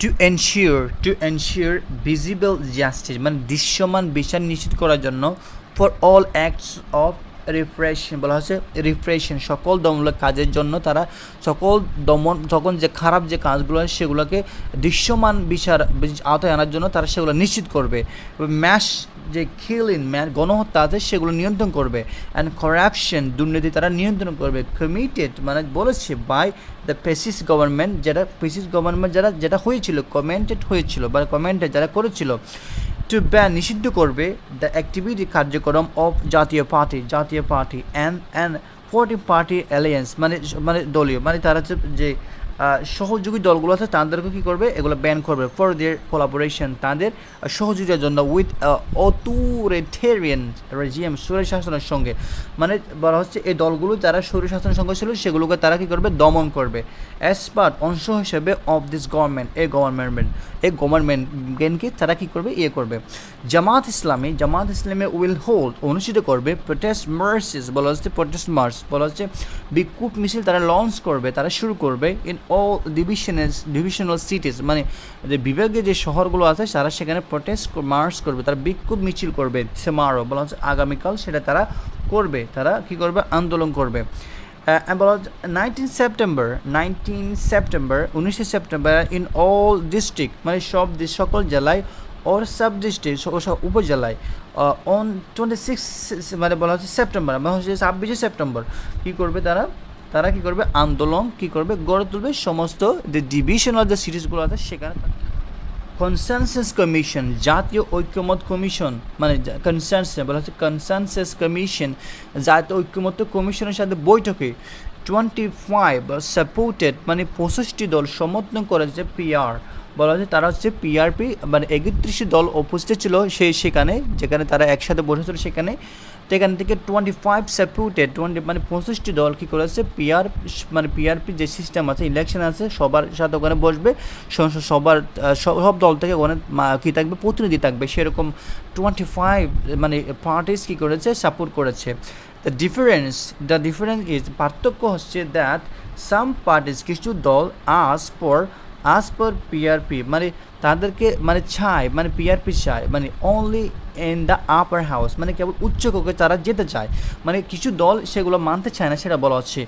To ensure to ensure visible justice মানে দৃশ্যমান বিচার নিশ্চিত করার জন্য for all acts of repression বলা হচ্ছে রিফ্রেশন সকল দমূলক কাজের জন্য তারা সকল দমন, সকল যে খারাপ যে কাজগুলো হয় সেগুলোকে দৃশ্যমান বিচার, আওতায় আনার জন্য তারা সেগুলো নিশ্চিত করবে। ম্যাশ যে ম্যান গণহত্যা আছে সেগুলো নিয়ন্ত্রণ করবে। অ্যান্ড করাপশন দুর্নীতি তারা নিয়ন্ত্রণ করবে। কমিটেড মানে বলেছে বাই দ্য পেসিস গভর্নমেন্ট যেটা পেসিস গভর্নমেন্ট যারা, যেটা হয়েছিল কমেন্টেড হয়েছিল, বা কমেন্টে যারা করেছিল। টু ব্যান নিষিদ্ধ করবে দ্য অ্যাক্টিভিটি কার্যক্রম of Jatiya Party Jatiya Party and and forty party alliance মানে মানে দলীয় মানে তারা যে সহযোগী দলগুলো আছে, তাদেরকে কী করবে? এগুলো ব্যান করবে ফর দেয়ার কোলাবোরেশন তাদের সহযোগিতার জন্য উইথ অথোরিটেরিয়ান রেজিয়াম সুরেশ শাসনের সঙ্গে। মানে বলা হচ্ছে, এই দলগুলো যারা সুরেশ শাসনের সঙ্গে ছিল, সেগুলোকে তারা কী করবে? দমন করবে। অ্যাজ পার্ট অংশ হিসেবে of this government a government a government গভর্নমেন্টকে তারা কী করবে? ইয়ে করবে। জামাত ইসলামী, জামাত ইসলামে উইল হোল্ড অনুষ্ঠিত করবে প্রোটেস্ট মার্সেস বলা হচ্ছে প্রোটেস্ট মার্চ বলা হচ্ছে, বিক্ষোভ মিছিল তারা লঞ্চ করবে, তারা শুরু করবে in all divisional divisional cities মানে যে বিভাগীয় যে শহরগুলো আছে, তারা সেখানে প্রোটেস্ট মার্চ করবে, তারা বিক্ষোভ মিছিল করবে সেমারো বলা হচ্ছে আগামীকাল সেটা তারা করবে, তারা কী করবে? আন্দোলন করবে। বলা হচ্ছে নাইনটিন সেপ্টেম্বর নাইনটিন সেপ্টেম্বর উনিশে সেপ্টেম্বর ইন অল ডিস্ট্রিক্ট মানে সব সকল জেলায় ওর সাব ডিস্ট্রিক্ট উপজেলায় অন টোয়েন্টি সিক্স মানে বলা হচ্ছে সেপ্টেম্বর মানে হচ্ছে ছাব্বিশে সেপ্টেম্বর কী করবে তারা? তারা কী করবে? আন্দোলন কী করবে? গড়ে তুলবে সমস্ত যে ডিভিশনাল যে সিরিজগুলো আছে, সেখানে কনসেনসাস কমিশন জাতীয় ঐক্যমত কমিশন মানে কনসেন্স বলা হচ্ছে কনসেনসাস কমিশন জাতীয় ঐক্যমত কমিশনের সাথে বৈঠকে টোয়েন্টি ফাইভ সাপোর্টেড মানে পঁচিশটি দল সমর্থন করেছে পিআর বলা হচ্ছে তারা হচ্ছে পিআরপি মানে একত্রিশটি দল উপস্থিত ছিল সেই সেখানে, যেখানে তারা একসাথে বসেছিল সেখানে। তো এখান থেকে টোয়েন্টি ফাইভ সাপোর্টেড টোয়েন্টি মানে পঁচিশটি দল কী করেছে? পিআর মানে পিআরপি যে সিস্টেম আছে ইলেকশন আছে, সবার সাথে ওখানে বসবে। সবার সব দল থেকে ওখানে কী থাকবে? প্রতিনিধি থাকবে। সেরকম টোয়েন্টি ফাইভ মানে পার্টিস কী করেছে? সাপোর্ট করেছে। The difference the difference is পার্থক্য হচ্ছে দ্যাট সাম পার্টিস কিছু দল আস পর আজ পর পিআরপি মানে তাদেরকে মানে চায় মানে পিআরপি চায় মানে only in the upper house মানে কেবল উচ্চ কক্ষে তারা যেতে চায়। মানে কিছু দল সেগুলো মানতে চায় না, সেটা বলা হচ্ছে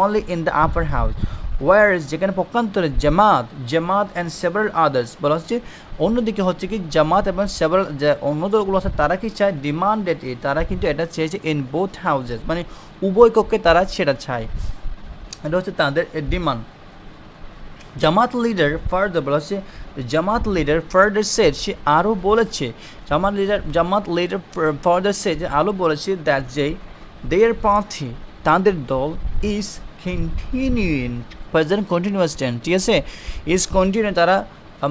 only in the upper house war যেখানে পক্ষান্তরে Jamaat Jamaat and several others বলা হচ্ছে অন্যদিকে হচ্ছে কি জামাত এবং সেভারাল যে অন্য দলগুলো আছে, তারা কি চায়? ডিমান্ডেড ইট তারা কিন্তু এটা চেয়েছে ইন বোথ হাউজেস মানে উভয় কক্ষে তারা সেটা চায়। এটা হচ্ছে তাদের ডিমান্ড জামাত লিডার ফার্দার বলা হচ্ছে জামাত লিডার ফার্দার সেট সে আরও বলেছে, Jamaat leader Jamaat leader further said আরও বলেছে দ্যাট যে দেয়ার প্রার্থী তাদের দল is continuing present continuous tense ঠিক আছে? ইজ কন্টিনিউ তারা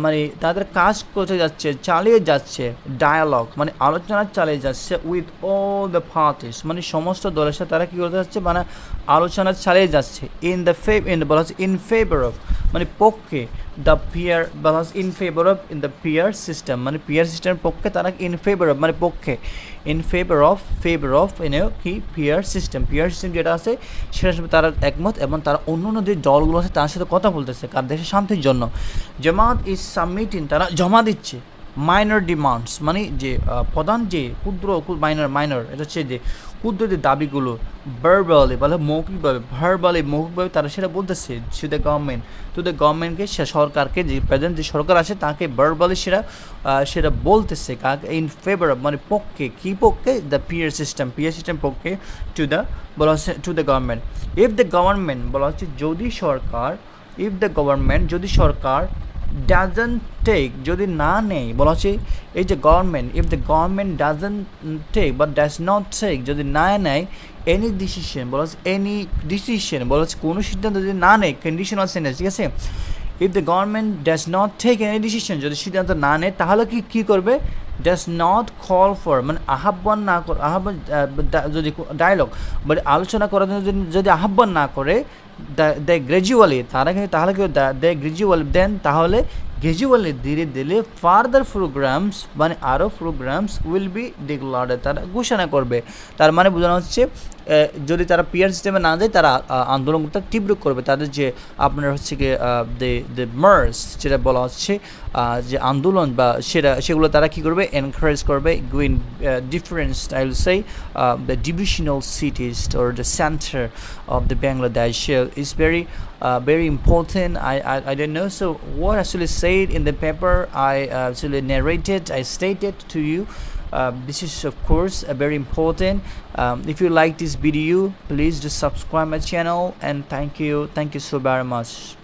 মানে তাদের কাজ করতে যাচ্ছে, চালিয়ে যাচ্ছে ডায়ালগ মানে আলোচনা চালিয়ে যাচ্ছে উইথ অল দ্য পার্টিস মানে সমস্ত দলের সাথে তারা কী করতে যাচ্ছে? মানে আলোচনা চালিয়ে যাচ্ছে ইন দ্য ফেভ ইন বলা হচ্ছে ইন ফেভার অফ মানে পক্ষে the peer balance in favour of in the peer system মানে পিয়ার সিস্টেমের পক্ষে তারা ইন ফেভার অফ মানে পক্ষে in favour of favour of in কি? পিয়ার সিস্টেম পিয়ার সিস্টেম যেটা আছে সেটা সাথে তারা একমত এবং তারা অন্য অন্য যে দলগুলো আছে তার সাথে কথা বলতেছে, কার দেশের শান্তির জন্য। জমাত ইজ সাবমিটিং তারা জমা দিচ্ছে। মাইনর ডিমান্ডস মানে যে প্রধান যে ক্ষুদ্র মাইনর মাইনর এটা হচ্ছে যে ক্ষুদ্র যে দাবিগুলো ভার্বালি বলে, মৌখিকভাবে ভার্বালি মৌখিকভাবে তারা সেটা বলতেছে to the government to the গভর্নমেন্টকে সে সরকারকে, যে প্রেজেন্ট যে সরকার আছে, তাকে ভার্বালি সেটা সেটা বলতেছে কাকে ইন ফেভার মানে পক্ষে, কী পক্ষে? The PR system PR system পক্ষে টু দ্য বলা হচ্ছে to the government if the government বলা হচ্ছে যদি সরকার ইফ দ্য গভর্নমেন্ট যদি সরকার ডাজন টেক যদি না নেই, বলা হচ্ছে এই যে government if the government doesn't take বা ডাজ নট টেক যদি না নেয় এনি ডিসিশন বলা হচ্ছে এনি ডিসিশন বলা হচ্ছে কোনো সিদ্ধান্ত যদি না নেয় কন্ডিশনাল সেন্টেন্স ঠিক আছে? If the government does not take any decision যদি সিদ্ধান্ত না নেয়, তাহলে কি, কী করবে? ডাজ নট কল ফর মানে আহ্বান না করে, আহ্বান যদি ডায়লগ মানে আলোচনা করার জন্য যদি আহ্বান না করে দ্য গ্র্যাজুয়ালি তারা কিন্তু তাহলে কেউ দ্য গ্র্যাজুয়ালি দেন তাহলে গ্র্যাজুয়ালি ধীরে ধীরে ফার্দার প্রোগ্রামস মানে আরও প্রোগ্রামস উইল বি ডিক্লার্ড তারা ঘোষণা করবে। তার মানে বোঝানো হচ্ছে যদি তারা পিয়ার সিস্টেমে না যায়, তারা আন্দোলন করতে তীব্র করবে। তাদের যে আপনার হচ্ছে গিয়ে দে দ্য মার্স যেটা বলা হচ্ছে যে আন্দোলন বা সেটা, সেগুলো তারা কী করবে? এনকারেজ করবে গুইন ডিফারেন্ট স্টাইল সেই the divisional cities or the center of the Bangladesh is very uh, very important. I, I I don't know. So what I actually said in the paper, I uh, actually narrated, I stated to you. Uh, this is of course uh, very important. Um, if you like this video, please just subscribe my channel and thank you, thank you so very much.